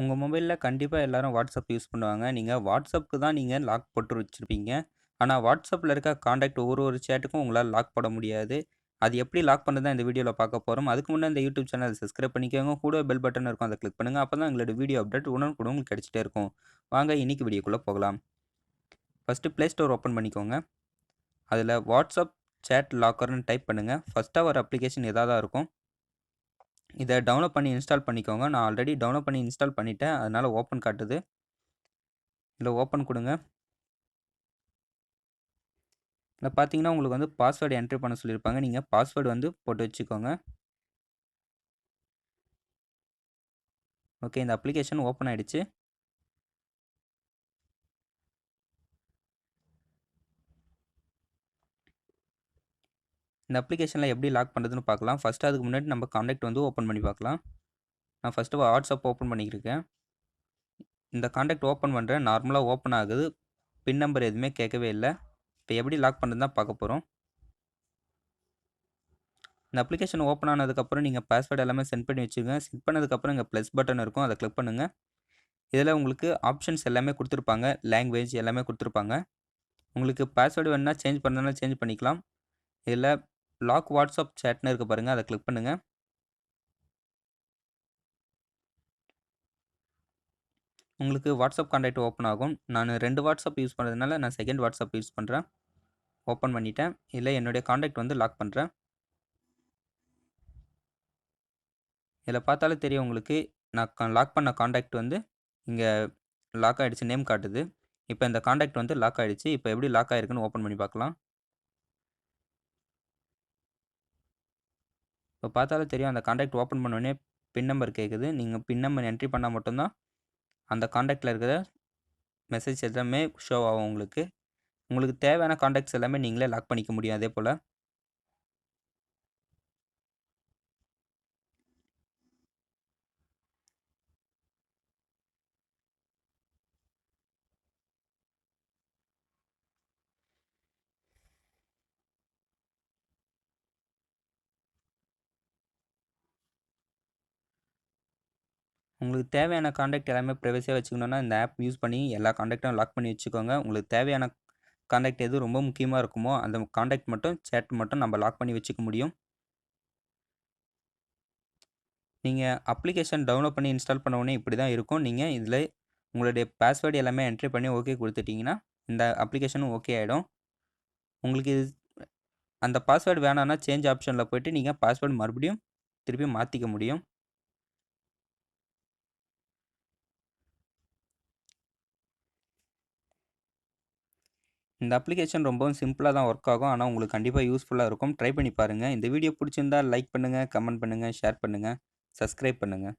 உங்கள் மொபைலில் கண்டிப்பாக எல்லோரும் வாட்ஸ்அப் யூஸ் பண்ணுவாங்க. நீங்கள் வாட்ஸ்அப்புக்கு தான் நீங்கள் லாக் போட்டு வச்சுருப்பீங்க. ஆனால் வாட்ஸ்அப்பில் இருக்க காண்டாக்ட் ஒவ்வொரு ஒரு சேட்டுக்கும் உங்களால் லாக் போட முடியாது. அது எப்படி லாக் பண்ணுறதா இந்த வீடியோவில் பார்க்க போகிறோம் அதுக்கு முன்னே இந்த யூடியூப் சேனல் சப்ஸ்கிரைப் பண்ணிக்கோங்க. கூட பெல் பட்டன் இருக்கும். அதை கிளிக் பண்ணுங்கள் அப்போ தான் எங்களோட வீடியோ அப்டேட் உடனுக்குடன் உங்களுக்கு கிடச்சிட்டே இருக்கும். வாங்க இன்னைக்கு வீடியோக்குள்ளே போகலாம். ஃபஸ்ட்டு ப்ளே ஸ்டோர் ஓப்பன் பண்ணிக்கோங்க. அதில் வாட்ஸ்அப் சேட் லாக்கர்னு டைப் பண்ணுங்கள் ஃபஸ்ட்டாக ஒரு அப்ளிகேஷன் எதாவது தான் இருக்கும். இதை டவுன்லோட் பண்ணி இன்ஸ்டால் பண்ணிக்கோங்க. நான் ஆல்ரெடி டவுன்லோட் பண்ணி இன்ஸ்டால் பண்ணிட்டேன். அதனால் ஓப்பன் காட்டுது. இல்லை ஓப்பன் கொடுங்க. இல்லை பார்த்தீங்கன்னா உங்களுக்கு வந்து பாஸ்வேர்டு என்ட்ரி பண்ண சொல்லியிருப்பாங்க. நீங்கள் பாஸ்வேர்டு வந்து போட்டு வச்சுக்கோங்க. ஓகே இந்த அப்ளிகேஷன் ஓப்பன் ஆகிடுச்சு இந்த அப்ளிகேஷனில் எப்படி லாக் பண்ணுறதுன்னு பார்க்கலாம். ஃபஸ்ட்டு அதுக்கு முன்னாடி நம்ம காண்டாக்ட் வந்து ஓப்பன் பண்ணி பார்க்கலாம். நான் ஃபஸ்ட்டு வாட்ஸ்அப் ஓப்பன் பண்ணியிருக்கேன் இந்த காண்டாக்ட் ஓப்பன் பண்ணுறேன் நார்மலாக ஓப்பன் ஆகுது. பின் நம்பர் எதுவுமே கேட்கவே இல்லை. இப்போ எப்படி லாக் பண்ணுறது தான் பார்க்க போகிறோம் இந்த அப்ளிகேஷன் ஓப்பன் ஆனதுக்கப்புறம் நீங்கள் பாஸ்வேர்டு எல்லாமே சென்ட் பண்ணி வச்சுருங்க சென்ட் பண்ணதுக்கப்புறம் இங்கே ப்ளஸ் பட்டன் இருக்கும். அதை கிளிக் பண்ணுங்கள் இதில் உங்களுக்கு ஆப்ஷன்ஸ் எல்லாமே கொடுத்துருப்பாங்க. லாங்குவேஜ் எல்லாமே கொடுத்துருப்பாங்க. உங்களுக்கு பாஸ்வேர்டு வேணுன்னா சேஞ்ச் பண்ணனா சேஞ்ச் பண்ணிக்கலாம். இதில் லாக் வாட்ஸ்அப் சேட்னு இருக்க பாருங்கள் அதை கிளிக் பண்ணுங்கள் உங்களுக்கு வாட்ஸ்அப் கான்டாக்ட் ஓப்பன் ஆகும். நான் ரெண்டு வாட்ஸ்அப் யூஸ் பண்ணுறதுனால நான் செகண்ட் வாட்ஸ்அப் யூஸ் பண்ணுறேன் ஓப்பன் பண்ணிட்டேன். இல்லை என்னுடைய காண்டாக்ட் வந்து லாக் பண்ணுறேன் இதில் பார்த்தாலே தெரியும் உங்களுக்கு. நான் லாக் பண்ண காண்டாக்ட் வந்து இங்கே லாக் ஆகிடுச்சு நேம் காட்டுது. இப்போ இந்த காண்டாக்ட் வந்து லாக் ஆகிடுச்சு இப்போ எப்படி லாக் ஆகிருக்குன்னு ஓப்பன் பண்ணி பார்க்கலாம். இப்போ பார்த்தாலே தெரியும். அந்த காண்டாக்ட் ஓப்பன் பண்ணோடனே பின் நம்பர் கேட்குது. நீங்கள் பின் நம்பர் என்ட்ரி பண்ணால் மட்டும்தான் அந்த காண்டாக்டில் இருக்கிற மெசேஜ் எல்லாமே ஷோ ஆகும் உங்களுக்கு. உங்களுக்கு தேவையான காண்டாக்ட்ஸ் எல்லாமே நீங்களே லாக் பண்ணிக்க முடியும். அதே போல் உங்களுக்கு தேவையான காண்டாக்ட் எல்லாமே ப்ரைவசியாக வச்சுக்கணுன்னா இந்த ஆப் யூஸ் பண்ணி எல்லா காண்டாக்டும் லாக் பண்ணி வச்சுக்கோங்க. உங்களுக்கு தேவையான காண்டாக்ட் எது ரொம்ப முக்கியமாக இருக்குமோ அந்த காண்டாக்ட் மட்டும் சேட் மட்டும் நம்ம லாக் பண்ணி வச்சுக்க முடியும். நீங்கள் அப்ளிகேஷன் டவுன்லோட் பண்ணி இன்ஸ்டால் பண்ண உடனே இப்படி தான் இருக்கும். நீங்கள் இதில் உங்களுடைய பாஸ்வேர்டு எல்லாமே என்ட்ரி பண்ணி ஓகே கொடுத்துட்டிங்கன்னா இந்த அப்ளிகேஷனும் ஓகே ஆகிடும் உங்களுக்கு இது அந்த பாஸ்வேர்டு வேணான்னா சேஞ்ச் ஆப்ஷனில் போய்ட்டு நீங்கள் பாஸ்வேர்டு மறுபடியும் திருப்பி மாற்றிக்க முடியும். இந்த அப்ளிகேஷன் ரொம்பவும் சிம்பிளாக தான் ஒர்க் ஆகும். ஆனால் உங்களுக்கு கண்டிப்பாக யூஸ்ஃபுல்லாக இருக்கும். ட்ரை பண்ணி பாருங்கள் இந்த வீடியோ பிடிச்சிருந்தா லைக் பண்ணுங்கள் கமெண்ட் பண்ணுங்கள் ஷேர் பண்ணுங்கள் சப்ஸ்கிரைப் பண்ணுங்கள்